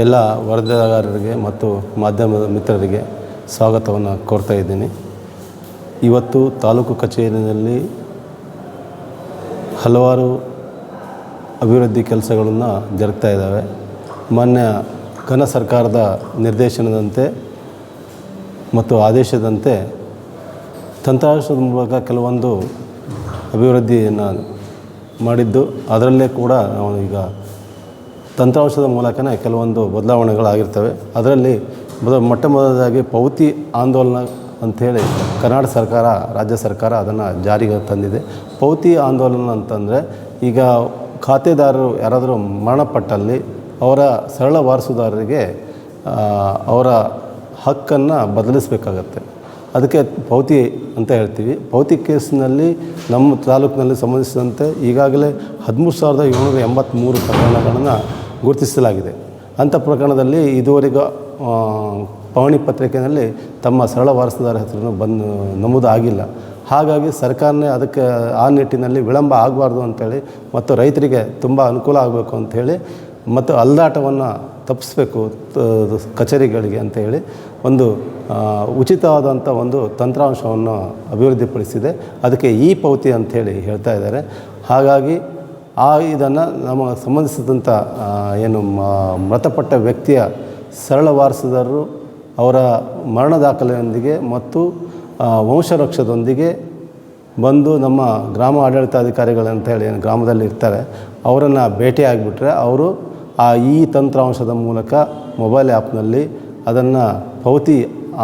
ಎಲ್ಲ ವರದಿಗಾರರಿಗೆ ಮತ್ತು ಮಾಧ್ಯಮದ ಮಿತ್ರರಿಗೆ ಸ್ವಾಗತವನ್ನು ಕೋರ್ತಾ ಇದ್ದೀನಿ. ಇವತ್ತು ತಾಲೂಕು ಕಚೇರಿಯಲ್ಲಿ ಹಲವಾರು ಅಭಿವೃದ್ಧಿ ಕೆಲಸಗಳನ್ನು ಜರುಗ್ತಾ ಇದ್ದಾವೆ. ಮಾನ್ಯ ಘನ ಸರ್ಕಾರದ ನಿರ್ದೇಶನದಂತೆ ಮತ್ತು ಆದೇಶದಂತೆ ತಂತ್ರಾಂಶದ ಮೂಲಕ ಕೆಲವೊಂದು ಅಭಿವೃದ್ಧಿಯನ್ನು ಮಾಡಿದ್ದು, ಅದರಲ್ಲೇ ಕೂಡ ನಾವು ಈಗ ತಂತ್ರಾಂಶದ ಮೂಲಕನೇ ಕೆಲವೊಂದು ಬದಲಾವಣೆಗಳಾಗಿರ್ತವೆ. ಅದರಲ್ಲಿ ಮೊದ ಮೊಟ್ಟ ಮೊದಲದಾಗಿ ಪೌತಿ ಆಂದೋಲನ ಅಂಥೇಳಿ ಕರ್ನಾಟಕ ಸರ್ಕಾರ, ರಾಜ್ಯ ಸರ್ಕಾರ ಅದನ್ನು ಜಾರಿಗೆ ತಂದಿದೆ. ಪೌತಿ ಆಂದೋಲನ ಅಂತಂದರೆ ಈಗ ಖಾತೆದಾರರು ಯಾರಾದರೂ ಮರಣಪಟ್ಟಲ್ಲಿ ಅವರ ಸರಳ ವಾರಸುದಾರರಿಗೆ ಅವರ ಹಕ್ಕನ್ನು ಬದಲಿಸಬೇಕಾಗತ್ತೆ. ಅದಕ್ಕೆ ಪೌತಿ ಅಂತ ಹೇಳ್ತೀವಿ. ಪೌತಿ ಕೇಸ್ನಲ್ಲಿ ನಮ್ಮ ತಾಲೂಕಿನಲ್ಲಿ ಸಂಬಂಧಿಸಿದಂತೆ ಈಗಾಗಲೇ ಹದಿಮೂರು ಸಾವಿರದ ಏಳ್ನೂರ ಎಂಬತ್ತ್ಮೂರು ಪ್ರಕರಣಗಳನ್ನು ಗುರುತಿಸಲಾಗಿದೆ. ಅಂಥ ಪ್ರಕರಣದಲ್ಲಿ ಇದುವರೆಗೂ ಪವಣಿ ಪತ್ರಿಕೆಯಲ್ಲಿ ತಮ್ಮ ಸರಳ ವಾರಸುದಾರ ಹೆಸರನ್ನು ಬಂದು ನಮೂದು ಆಗಿಲ್ಲ. ಹಾಗಾಗಿ ಸರ್ಕಾರನೇ ಅದಕ್ಕೆ ಆ ನಿಟ್ಟಿನಲ್ಲಿ ವಿಳಂಬ ಆಗಬಾರ್ದು ಅಂಥೇಳಿ ಮತ್ತು ರೈತರಿಗೆ ತುಂಬ ಅನುಕೂಲ ಆಗಬೇಕು ಅಂಥೇಳಿ ಮತ್ತು ಅಲ್ದಾಟವನ್ನು ತಪ್ಪಿಸ್ಬೇಕು ಕಚೇರಿಗಳಿಗೆ ಅಂತ ಹೇಳಿ ಒಂದು ಉಚಿತವಾದಂಥ ಒಂದು ತಂತ್ರಾಂಶವನ್ನು ಅಭಿವೃದ್ಧಿಪಡಿಸಿದೆ. ಅದಕ್ಕೆ ಈ ಪೌತಿ ಅಂಥೇಳಿ ಹೇಳ್ತಾ ಇದ್ದಾರೆ. ಹಾಗಾಗಿ ಆ ಇದನ್ನು ನಮ್ಮ ಸಂಬಂಧಿಸಿದಂಥ ಏನು ಮೃತಪಟ್ಟ ವ್ಯಕ್ತಿಯ ಸರಳ ವಾರಸುದಾರರು ಅವರ ಮರಣ ದಾಖಲೆಯೊಂದಿಗೆ ಮತ್ತು ವಂಶರಕ್ಷದೊಂದಿಗೆ ಬಂದು ನಮ್ಮ ಗ್ರಾಮ ಆಡಳಿತಾಧಿಕಾರಿಗಳಂತ ಹೇಳಿ ಏನು ಗ್ರಾಮದಲ್ಲಿ ಇರ್ತಾರೆ, ಅವರನ್ನು ಭೇಟಿಯಾಗಿಬಿಟ್ರೆ ಅವರು ಆ ಈ ತಂತ್ರಾಂಶದ ಮೂಲಕ ಮೊಬೈಲ್ ಆ್ಯಪ್ನಲ್ಲಿ ಅದನ್ನು ಪೌತಿ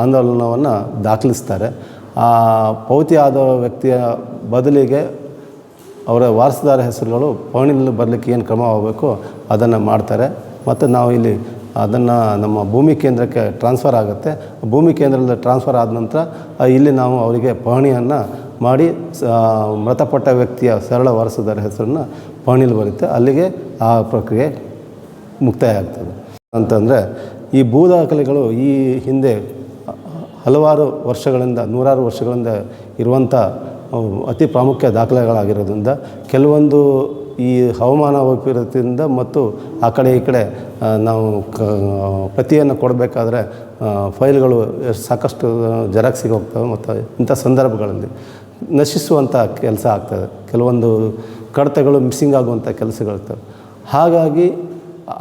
ಆಂದೋಲನವನ್ನು ದಾಖಲಿಸ್ತಾರೆ. ಆ ಪೌತಿ ಆದ ವ್ಯಕ್ತಿಯ ಬದಲಿಗೆ ಅವರ ವಾರಸುದಾರ ಹೆಸರುಗಳು ಪವಣಿನಲ್ಲಿ ಬರಲಿಕ್ಕೆ ಏನು ಕ್ರಮ ಆಗಬೇಕು ಅದನ್ನು ಮಾಡ್ತಾರೆ. ಮತ್ತು ನಾವು ಇಲ್ಲಿ ಅದನ್ನು ನಮ್ಮ ಭೂಮಿ ಕೇಂದ್ರಕ್ಕೆ ಟ್ರಾನ್ಸ್ಫರ್ ಆಗುತ್ತೆ. ಭೂಮಿ ಕೇಂದ್ರದಲ್ಲಿ ಟ್ರಾನ್ಸ್ಫರ್ ಆದ ನಂತರ ಇಲ್ಲಿ ನಾವು ಅವರಿಗೆ ಪಹಣಿಯನ್ನು ಮಾಡಿ ಮೃತಪಟ್ಟ ವ್ಯಕ್ತಿಯ ಸರಳ ವಾರಸುದಾರ ಹೆಸರನ್ನು ಪಹಣಿಲಿ ಬರುತ್ತೆ. ಅಲ್ಲಿಗೆ ಆ ಪ್ರಕ್ರಿಯೆ ಮುಕ್ತಾಯ ಆಗ್ತದೆ ಅಂತಂದರೆ ಈ ಭೂ ದಾಖಲೆಗಳು ಈ ಹಿಂದೆ ಹಲವಾರು ವರ್ಷಗಳಿಂದ, ನೂರಾರು ವರ್ಷಗಳಿಂದ ಇರುವಂಥ ಅತಿ ಪ್ರಾಮುಖ್ಯ ದಾಖಲೆಗಳಾಗಿರೋದ್ರಿಂದ ಕೆಲವೊಂದು ಈ ಹವಾಮಾನ ವೈಪರೀತ್ಯದಿಂದ ಮತ್ತು ಆ ಕಡೆ ಈ ಕಡೆ ನಾವು ಕ ಪ್ರತಿಯನ್ನು ಕೊಡಬೇಕಾದ್ರೆ ಫೈಲ್ಗಳು ಸಾಕಷ್ಟು ಜೆರಾಕ್ಸಿಗೆ ಹೋಗ್ತವೆ ಮತ್ತು ಇಂಥ ಸಂದರ್ಭಗಳಲ್ಲಿ ನಶಿಸುವಂಥ ಕೆಲಸ ಆಗ್ತದೆ. ಕೆಲವೊಂದು ಕಡತಗಳು ಮಿಸ್ಸಿಂಗ್ ಆಗುವಂಥ ಕೆಲಸಗಳಿರ್ತವೆ. ಹಾಗಾಗಿ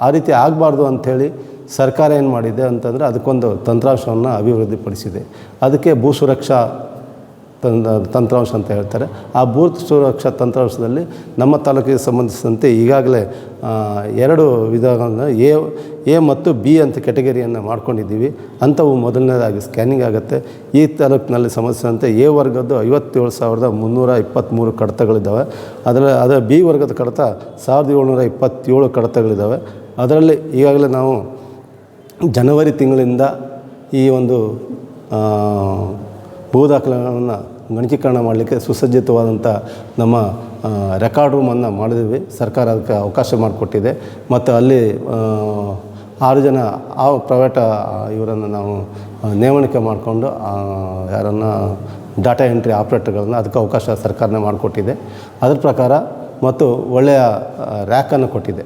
ಆ ರೀತಿ ಆಗಬಾರ್ದು ಅಂಥೇಳಿ ಸರ್ಕಾರ ಏನು ಮಾಡಿದೆ ಅಂತಂದರೆ ಅದಕ್ಕೊಂದು ತಂತ್ರಾಂಶವನ್ನು ಅಭಿವೃದ್ಧಿಪಡಿಸಿದೆ. ಅದಕ್ಕೆ ಭೂ ಸುರಕ್ಷಾ ತಂತ್ರಾಂಶ ಅಂತ ಹೇಳ್ತಾರೆ. ಆ ಭೂತ್ ಸುರಕ್ಷಾ ತಂತ್ರಾಂಶದಲ್ಲಿ ನಮ್ಮ ತಾಲೂಕಿಗೆ ಸಂಬಂಧಿಸಿದಂತೆ ಈಗಾಗಲೇ ಎರಡು ವಿಧಗಳನ್ನು ಎ ಎ ಮತ್ತು ಬಿ ಅಂತ ಕೆಟಗರಿಯನ್ನು ಮಾಡ್ಕೊಂಡಿದ್ದೀವಿ. ಅಂಥವು ಮೊದಲನೇದಾಗಿ ಸ್ಕ್ಯಾನಿಂಗ್ ಆಗುತ್ತೆ. ಈ ತಾಲೂಕಿನಲ್ಲಿ ಸಂಬಂಧಿಸಿದಂತೆ ಎ ವರ್ಗದ್ದು ಐವತ್ತೇಳು ಸಾವಿರದ ಮುನ್ನೂರ ಇಪ್ಪತ್ತ್ಮೂರು ಕಡತಗಳಿದ್ದಾವೆ. ಅದರ ಅದರ ಬಿ ವರ್ಗದ ಕಡತ ಸಾವಿರದ ಏಳ್ನೂರ ಇಪ್ಪತ್ತೇಳು ಕಡತಗಳಿದ್ದಾವೆ. ಅದರಲ್ಲಿ ಈಗಾಗಲೇ ನಾವು ಜನವರಿ ತಿಂಗಳಿಂದ ಈ ಒಂದು ಭೂ ದಾಖಲೆಗಳನ್ನು ಗಣಕೀಕರಣ ಮಾಡಲಿಕ್ಕೆ ಸುಸಜ್ಜಿತವಾದಂಥ ನಮ್ಮ ರೆಕಾರ್ಡ್ ರೂಮನ್ನು ಮಾಡಿದ್ವಿ. ಸರ್ಕಾರ ಅದಕ್ಕೆ ಅವಕಾಶ ಮಾಡಿಕೊಟ್ಟಿದೆ. ಮತ್ತು ಅಲ್ಲಿ ಆರು ಜನ, ಆ ಪ್ರೈವೇಟ್ ಇವರನ್ನು ನಾವು ನೇಮಣಿಕೆ ಮಾಡಿಕೊಂಡು ಯಾರನ್ನು ಡಾಟಾ ಎಂಟ್ರಿ ಆಪ್ರೇಟರ್ಗಳನ್ನು ಅದಕ್ಕೆ ಅವಕಾಶ ಸರ್ಕಾರನೇ ಮಾಡಿಕೊಟ್ಟಿದೆ. ಅದ್ರ ಪ್ರಕಾರ ಮತ್ತು ಒಳ್ಳೆಯ ರ್ಯಾಕನ್ನು ಕೊಟ್ಟಿದೆ.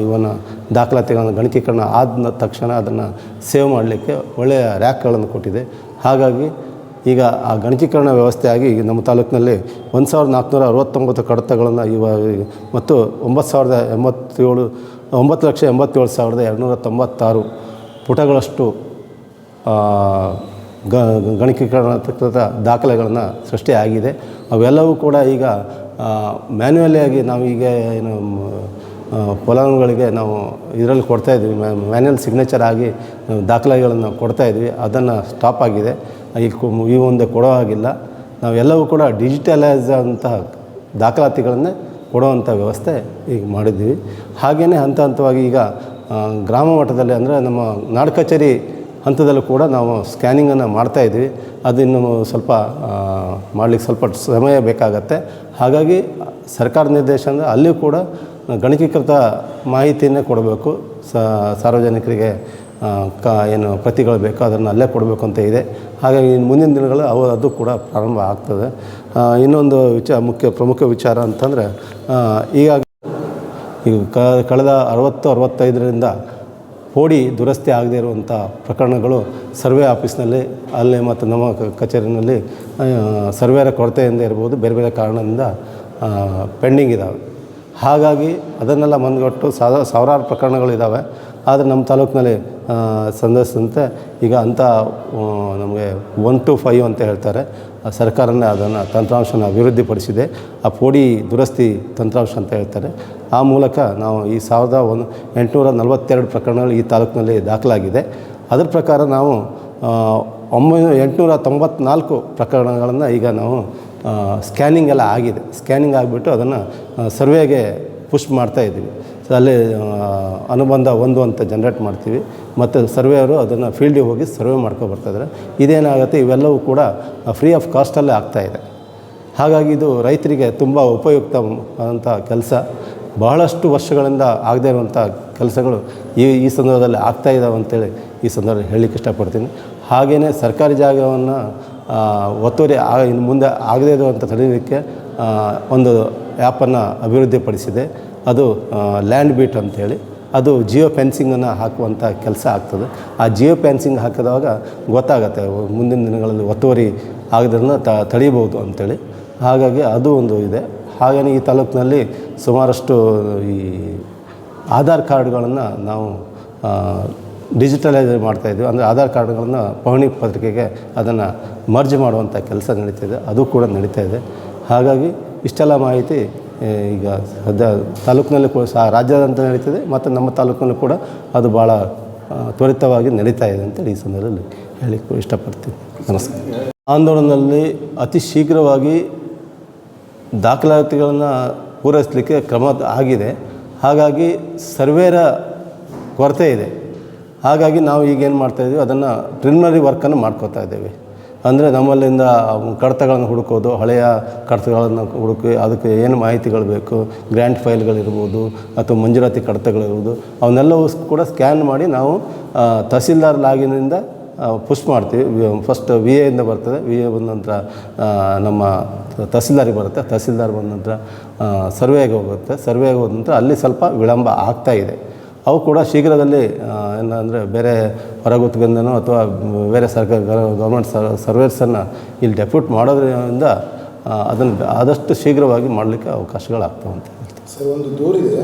ಇವನ ದಾಖಲಾತಿಗಳನ್ನು ಗಣಕೀಕರಣ ಆದ ತಕ್ಷಣ ಅದನ್ನು ಸೇವ್ ಮಾಡಲಿಕ್ಕೆ ಒಳ್ಳೆಯ ರ್ಯಾಕ್ಗಳನ್ನು ಕೊಟ್ಟಿದೆ. ಹಾಗಾಗಿ ಈಗ ಆ ಗಣಕೀಕರಣ ವ್ಯವಸ್ಥೆಯಾಗಿ ನಮ್ಮ ತಾಲೂಕಿನಲ್ಲಿ ಒಂದು ಸಾವಿರದ ನಾಲ್ಕುನೂರ ಅರವತ್ತೊಂಬತ್ತು ಕಡತಗಳನ್ನು ಇವಾಗ ಮತ್ತು ಒಂಬತ್ತು ಸಾವಿರದ ಎಂಬತ್ತೇಳು, ಒಂಬತ್ತು ಲಕ್ಷ ಎಂಬತ್ತೇಳು ಸಾವಿರದ ಎರಡುನೂರ ತೊಂಬತ್ತಾರು ಪುಟಗಳಷ್ಟು ಗ ದಾಖಲೆಗಳನ್ನು ಸೃಷ್ಟಿಯಾಗಿದೆ ಅವೆಲ್ಲವೂ ಕೂಡ ಈಗ ಮ್ಯಾನ್ಯುವಲಿಯಾಗಿ ನಾವು ಈಗ ಏನು ಫಲಾನುಭವಿಗಳಿಗೆ ನಾವು ಇದರಲ್ಲಿ ಕೊಡ್ತಾ ಇದ್ವಿ ಮ್ಯಾನ್ಯಲ್ ಸಿಗ್ನೇಚರ್ ಆಗಿ ದಾಖಲೆಗಳನ್ನು ಕೊಡ್ತಾ ಇದ್ವಿ ಅದನ್ನು ಸ್ಟಾಪ್ ಆಗಿದೆ. ಈ ಈ ಮುಂದೆ ಕೊಡೋ ಹಾಗಿಲ್ಲ. ನಾವೆಲ್ಲವೂ ಕೂಡ ಡಿಜಿಟಲೈಸ್ ಅಂತಹ ದಾಖಲಾತಿಗಳನ್ನೇ ಕೊಡುವಂಥ ವ್ಯವಸ್ಥೆ ಈಗ ಮಾಡಿದ್ದೀವಿ. ಹಾಗೆಯೇ ಹಂತ ಹಂತವಾಗಿ ಈಗ ಗ್ರಾಮ ಮಟ್ಟದಲ್ಲಿ ಅಂದರೆ ನಮ್ಮ ನಾಡ ಕಚೇರಿ ಹಂತದಲ್ಲೂ ಕೂಡ ನಾವು ಸ್ಕ್ಯಾನಿಂಗನ್ನು ಮಾಡ್ತಾಯಿದ್ವಿ ಅದು ಅದಿನ್ನು ಸ್ವಲ್ಪ ಮಾಡಲಿಕ್ಕೆ ಸ್ವಲ್ಪ ಸಮಯ ಬೇಕಾಗತ್ತೆ. ಹಾಗಾಗಿ ಸರ್ಕಾರ ನಿರ್ದೇಶನ ಅಲ್ಲಿಯೂ ಕೂಡ ಗಣಕೀಕೃತ ಮಾಹಿತಿಯನ್ನೇ ಕೊಡಬೇಕು. ಸಾರ್ವಜನಿಕರಿಗೆ ಕ, ಏನು ಪ್ರತಿಗಳು ಬೇಕೋ ಅದನ್ನು ಅಲ್ಲೇ ಕೊಡಬೇಕು ಅಂತ ಇದೆ. ಹಾಗಾಗಿ ಮುಂದಿನ ದಿನಗಳು ಅವು, ಅದು ಕೂಡ ಪ್ರಾರಂಭ ಆಗ್ತದೆ. ಇನ್ನೊಂದು ವಿಚಾರ ಮುಖ್ಯ, ಪ್ರಮುಖ ವಿಚಾರ ಅಂತಂದರೆ ಈಗ ಈಗ ಕಳೆದ ಅರವತ್ತು, ಅರವತ್ತೈದರಿಂದ ಪೋಡಿ ದುರಸ್ತಿ ಆಗದೇ ಇರುವಂಥ ಪ್ರಕರಣಗಳು ಸರ್ವೆ ಆಫೀಸ್ನಲ್ಲಿ, ಅಲ್ಲಿ ಮತ್ತು ನಮ್ಮ ಕಚೇರಿನಲ್ಲಿ ಸರ್ವೆಯರ ಕೊರತೆಯಿಂದ ಇರ್ಬೋದು, ಬೇರೆ ಬೇರೆ ಕಾರಣದಿಂದ ಪೆಂಡಿಂಗ್ ಇದ್ದಾವೆ ಹಾಗಾಗಿ ಅದನ್ನೆಲ್ಲ ಮನಗಟ್ಟು ಸಾವಿರ ಸಾವಿರಾರು ಪ್ರಕರಣಗಳಿದ್ದಾವೆ ಆದರೆ ನಮ್ಮ ತಾಲೂಕಿನಲ್ಲಿ ಸಂದರ್ಶಿಸಿದಂತೆ ಈಗ ಅಂಥ ನಮಗೆ ಒನ್ ಟು ಫೈವ್ ಅಂತ ಹೇಳ್ತಾರೆ. ಸರ್ಕಾರನೇ ಅದನ್ನು ತಂತ್ರಾಂಶನ ಅಭಿವೃದ್ಧಿಪಡಿಸಿದೆ. ಆ ಪೋಡಿ ದುರಸ್ತಿ ತಂತ್ರಾಂಶ ಅಂತ ಹೇಳ್ತಾರೆ. ಆ ಮೂಲಕ ನಾವು ಈ ಸಾವಿರದ ಒಂದು, ಎಂಟುನೂರ ನಲವತ್ತೆರಡು ಪ್ರಕರಣಗಳು ಈ ತಾಲೂಕಿನಲ್ಲಿ ದಾಖಲಾಗಿದೆ. ಅದರ ಪ್ರಕಾರ ನಾವು ಒಂಬೈನೂರ, ಎಂಟುನೂರ ತೊಂಬತ್ನಾಲ್ಕು ಪ್ರಕರಣಗಳನ್ನು ಈಗ ನಾವು ಸ್ಕ್ಯಾನಿಂಗ್ ಎಲ್ಲ ಆಗಿದೆ. ಸ್ಕ್ಯಾನಿಂಗ್ ಆಗಿಬಿಟ್ಟು ಅದನ್ನು ಸರ್ವೆಗೆ ಪುಷ್ ಮಾಡ್ತಾ ಇದ್ದೀವಿ. ಸೊ ಅಲ್ಲಿ ಅನುಬಂಧ ಒಂದು ಅಂತ ಜನ್ರೇಟ್ ಮಾಡ್ತೀವಿ. ಮತ್ತು ಸರ್ವೆಯವರು ಅದನ್ನು ಫೀಲ್ಡಿಗೆ ಹೋಗಿ ಸರ್ವೆ ಮಾಡ್ಕೊ ಬರ್ತಾಯಿದ್ದಾರೆ ಇದೇನಾಗುತ್ತೆ, ಇವೆಲ್ಲವೂ ಕೂಡ ಫ್ರೀ ಆಫ್ ಕಾಸ್ಟಲ್ಲೇ ಆಗ್ತಾಯಿದೆ ಹಾಗಾಗಿ ಇದು ರೈತರಿಗೆ ತುಂಬ ಉಪಯುಕ್ತ ಆದಂಥ ಕೆಲಸ. ಬಹಳಷ್ಟು ವರ್ಷಗಳಿಂದ ಆಗದೇ ಇರುವಂಥ ಕೆಲಸಗಳು ಈ ಈ ಸಂದರ್ಭದಲ್ಲಿ ಆಗ್ತಾ ಇದ್ದಾವೆ ಅಂತೇಳಿ ಈ ಸಂದರ್ಭದಲ್ಲಿ ಹೇಳಲಿಕ್ಕೆ ಇಷ್ಟಪಡ್ತೀನಿ. ಹಾಗೆಯೇ ಸರ್ಕಾರಿ ಜಾಗವನ್ನು ಒತ್ತುವರಿ ಆ ಇನ್ನು ಮುಂದೆ ಆಗದೇ ಇರುವಂಥ ತಡೆಯಲಿಕ್ಕೆ ಆ, ಒಂದು ಆ್ಯಪನ್ನು ಅಭಿವೃದ್ಧಿಪಡಿಸಿದೆ. ಅದು ಲ್ಯಾಂಡ್ ಬೀಟ್ ಅಂತೇಳಿ ಅದು ಜಿಯೋ ಫೆನ್ಸಿಂಗನ್ನು ಹಾಕುವಂಥ ಕೆಲಸ ಆಗ್ತದೆ. ಆ ಜಿಯೋ ಫೆನ್ಸಿಂಗ್ ಹಾಕಿದಾಗ ಗೊತ್ತಾಗುತ್ತೆ ಮುಂದಿನ ದಿನಗಳಲ್ಲಿ ಒತ್ತುವರಿ ಆಗದನ್ನು ತ ತಡೀಬೋದು ಅಂತೇಳಿ ಹಾಗಾಗಿ ಅದು ಒಂದು ಇದೆ. ಹಾಗೆಯೇ ಈ ತಾಲೂಕಿನಲ್ಲಿ ಸುಮಾರಷ್ಟು ಈ ಆಧಾರ್ ಕಾರ್ಡ್ಗಳನ್ನು ನಾವು ಡಿಜಿಟಲೈಸ್ ಮಾಡ್ತಾಯಿದ್ವಿ ಅಂದರೆ ಆಧಾರ್ ಕಾರ್ಡ್ಗಳನ್ನು ಪಹಣಿ ಪತ್ರಿಕೆಗೆ ಅದನ್ನು ಮರ್ಜ್ ಮಾಡುವಂಥ ಕೆಲಸ ನಡೀತಿದೆ ಅದು ಕೂಡ ನಡೀತಾ ಇದೆ. ಹಾಗಾಗಿ ಇಷ್ಟೆಲ್ಲ ಮಾಹಿತಿ ಈಗ ಸದ್ಯ ತಾಲೂಕಿನಲ್ಲಿ ಕೂಡ ಸಹ ರಾಜ್ಯಾದ್ಯಂತ ನಡೀತಿದೆ. ಮತ್ತು ನಮ್ಮ ತಾಲೂಕಿನಲ್ಲೂ ಕೂಡ ಅದು ಭಾಳ ತ್ವರಿತವಾಗಿ ನಡೀತಾ ಇದೆ ಅಂತೇಳಿ ಈ ಸಂದರ್ಭದಲ್ಲಿ ಹೇಳಲಿಕ್ಕೆ ಇಷ್ಟಪಡ್ತೀನಿ. ನಮಸ್ಕಾರ. ಆಂದೋಲನದಲ್ಲಿ ಅತಿ ಶೀಘ್ರವಾಗಿ ದಾಖಲಾತಿಗಳನ್ನು ಪೂರೈಸಲಿಕ್ಕೆ ಕ್ರಮ ಆಗಿದೆ. ಹಾಗಾಗಿ ಸರ್ವೇರ ಕೊರತೆ ಇದೆ. ಹಾಗಾಗಿ ನಾವು ಈಗೇನು ಮಾಡ್ತಾಯಿದ್ದೀವಿ ಅದನ್ನು ಪ್ರಿಲಿಮಿನರಿ ವರ್ಕನ್ನು ಮಾಡ್ಕೋತಾ ಇದ್ದೇವೆ ಅಂದರೆ ನಮ್ಮಲ್ಲಿಂದ ಕಡತಗಳನ್ನು ಹುಡುಕೋದು, ಹಳೆಯ ಕಡತಗಳನ್ನು ಹುಡುಕಿ ಅದಕ್ಕೆ ಏನು ಮಾಹಿತಿಗಳು ಬೇಕು, ಗ್ರ್ಯಾಂಡ್ ಫೈಲ್ಗಳಿರ್ಬೋದು ಅಥವಾ ಮಂಜೂರಾತಿ ಕಡತಗಳಿರ್ಬೋದು ಅವನ್ನೆಲ್ಲವೂ ಕೂಡ ಸ್ಕ್ಯಾನ್ ಮಾಡಿ ನಾವು ತಹಸೀಲ್ದಾರ್ ಲಾಗಿನಿಂದ ಪುಷ್ ಮಾಡ್ತೀವಿ. ಫಸ್ಟ್ ವಿ ಎಯಿಂದ ಬರ್ತದೆ. ವಿ ಎ ಬಂದ ನಂತರ ನಮ್ಮ ತಹಸೀಲ್ದಾರಿಗೆ ಬರುತ್ತೆ. ತಹಸೀಲ್ದಾರ್ ಬಂದ ನಂತರ ಸರ್ವೆಗೆ ಹೋಗುತ್ತೆ. ಸರ್ವೆಗೆ ಹೋದ ನಂತರ ಅಲ್ಲಿ ಸ್ವಲ್ಪ ವಿಳಂಬ ಆಗ್ತಾ ಇದೆ. ಅವು ಕೂಡ ಶೀಘ್ರದಲ್ಲಿ ಏನಂದರೆ ಬೇರೆ ಹೊರಗುತ್ತಿಗೆಂದನೋ ಅಥವಾ ಬೇರೆ ಸರ್ಕಾರ ಗೌರ್ಮೆಂಟ್ ಸರ್ವೇರ್ಸನ್ನು ಇಲ್ಲಿ ಡೆಪ್ಯೂಟ್ ಮಾಡೋದ್ರಿಂದ ಅದನ್ನು ಆದಷ್ಟು ಶೀಘ್ರವಾಗಿ ಮಾಡಲಿಕ್ಕೆ ಅವಕಾಶಗಳಾಗ್ತವೆ ಅಂತ ಸರ್, ಒಂದು ದೂರಿದೆ.